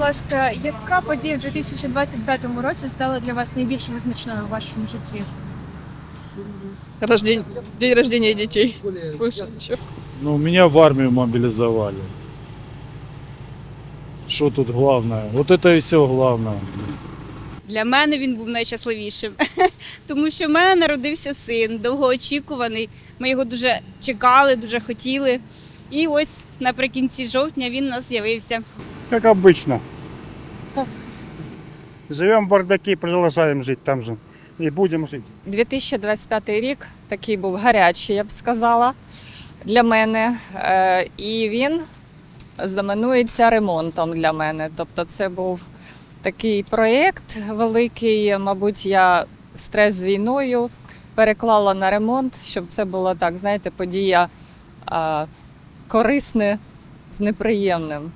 ласка, яка подія в 2025 році стала для вас найбільш визначною у вашому житті? Рождень... День рождения детей. Больше ничего. Ну, меня в армию мобилизовали. Что тут главное? Вот это и все главное. Для мене він був найщасливішим, тому що в мене народився син, довгоочікуваний. Ми його дуже чекали, дуже хотіли. І ось наприкінці жовтня він у нас з'явився. Как обычно. Живем в бардаке, продолжаем жить там же. И будем жить. 2025 рік такий був гарячий, я б сказала, для мене. Е, І він знаменується ремонтом для мене. Тобто, це був такий проєкт великий. Мабуть, я стрес з війною переклала на ремонт, щоб це було так, знаєте, подія корисне з неприємним.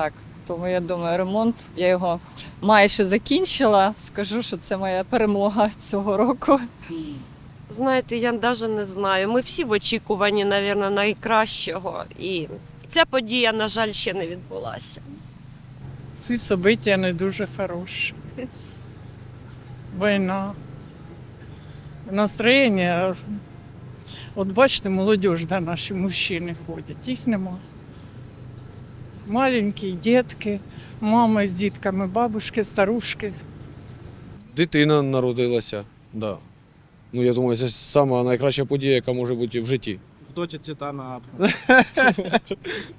Так. Тому я думаю, ремонт я його майже закінчила. Скажу, що це моя перемога цього року. Знаєте, я навіть не знаю. Ми всі в очікуванні, мабуть, найкращого. І ця подія, на жаль, ще не відбулася. Ці события не дуже хороші. Війна. Настроєння. От бачите, молодіж, да, наші мужчини ходять, їх нема. Маленькі дітки, мами з дітками, бабушки, старушки. Дитина народилася, да. Ну, я думаю, це сама найкраща подія, яка може бути в житті. В доті Титана.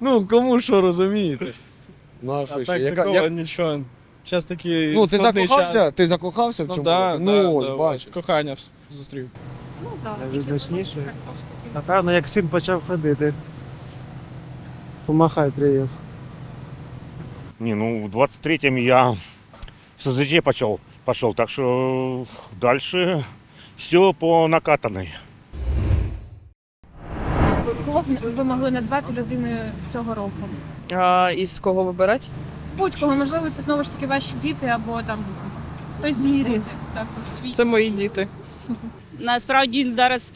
Ну, кому що розумієте? Ну, а що А ще? так Яка- такого нічого. Час такий Ну, ти складний закохався? час. Ти закохався в Ну, цьому? да, році? да, ну ось, да, бач. Кохання зустрів. Найвизначніше. Напевно, як син почав ходити. Помахай, привіт. Не, ну в 23-м я в СЗЧ пошел, пошел, так что дальше все по накатанной. Кого б ви могли назвати людиною цього року? А із кого вибирати? Будь-кого, можливо, це знову ж таки ваші діти або там хтось з. Так, свій. Це мої діти. Насправді він зараз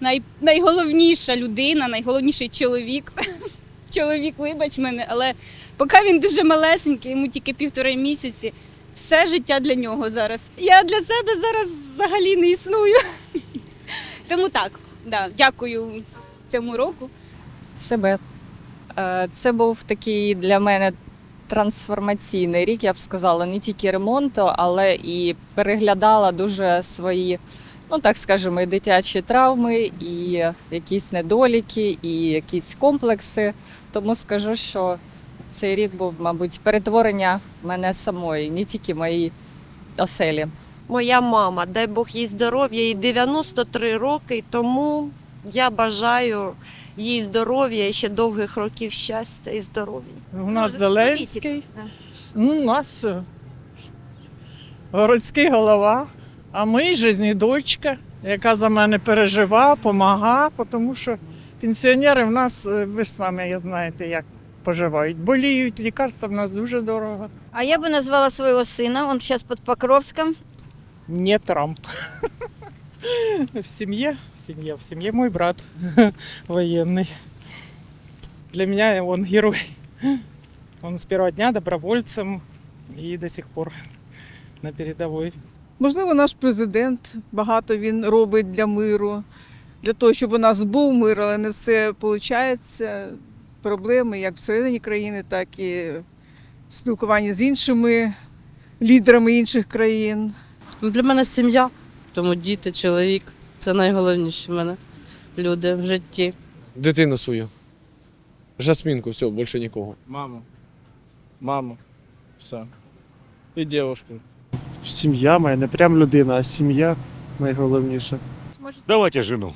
най... найголовніша людина, найголовніший чоловік. Чоловік, вибач мене, але поки він дуже малесенький, йому тільки півтори місяці. Все життя для нього зараз. Я для себе зараз взагалі не існую. Тому так, да, дякую цьому року. себе. Е, Це був такий для мене трансформаційний рік, я б сказала, не тільки ремонту, але і переглядала дуже свої, ну так скажемо, і дитячі травми, і якісь недоліки, і якісь комплекси. Тому скажу, що цей рік був, мабуть, перетворення мене самої, не тільки моїй оселі. Моя мама, дай Бог їй здоров'я, їй 93 роки, тому я бажаю їй здоров'я і ще довгих років щастя і здоров'я. У нас Зеленський. Ну, у нас е, городський голова, а ми жизнедочка, яка за мене пережива, допомагає, тому що пенсіонери в нас, е, ви ж самі знаєте, як поживають. Боліють, лікарства в нас дуже дорого. А я бы назвала своего сына, он сейчас под Покровском. Не Трамп. В семье, в семье, в семье мой брат военный. Для меня он герой. Он с первого дня добровольцем и до сих пор на передовой. Можливо, наш президент багато він робить для миру, для того, щоб у нас був мир, але не все виходить. Проблеми як всередині країни, так і в спілкуванні з іншими лідерами інших країн. Ну, Для мене сім'я, тому діти, чоловік це найголовніші в мене люди в житті. Дитину свою. Жасмінку, все, більше нікого. Маму. Маму. Все. І дівчинку. Сім'я моя, не прям людина, а сім'я найголовніше. Давайте жену.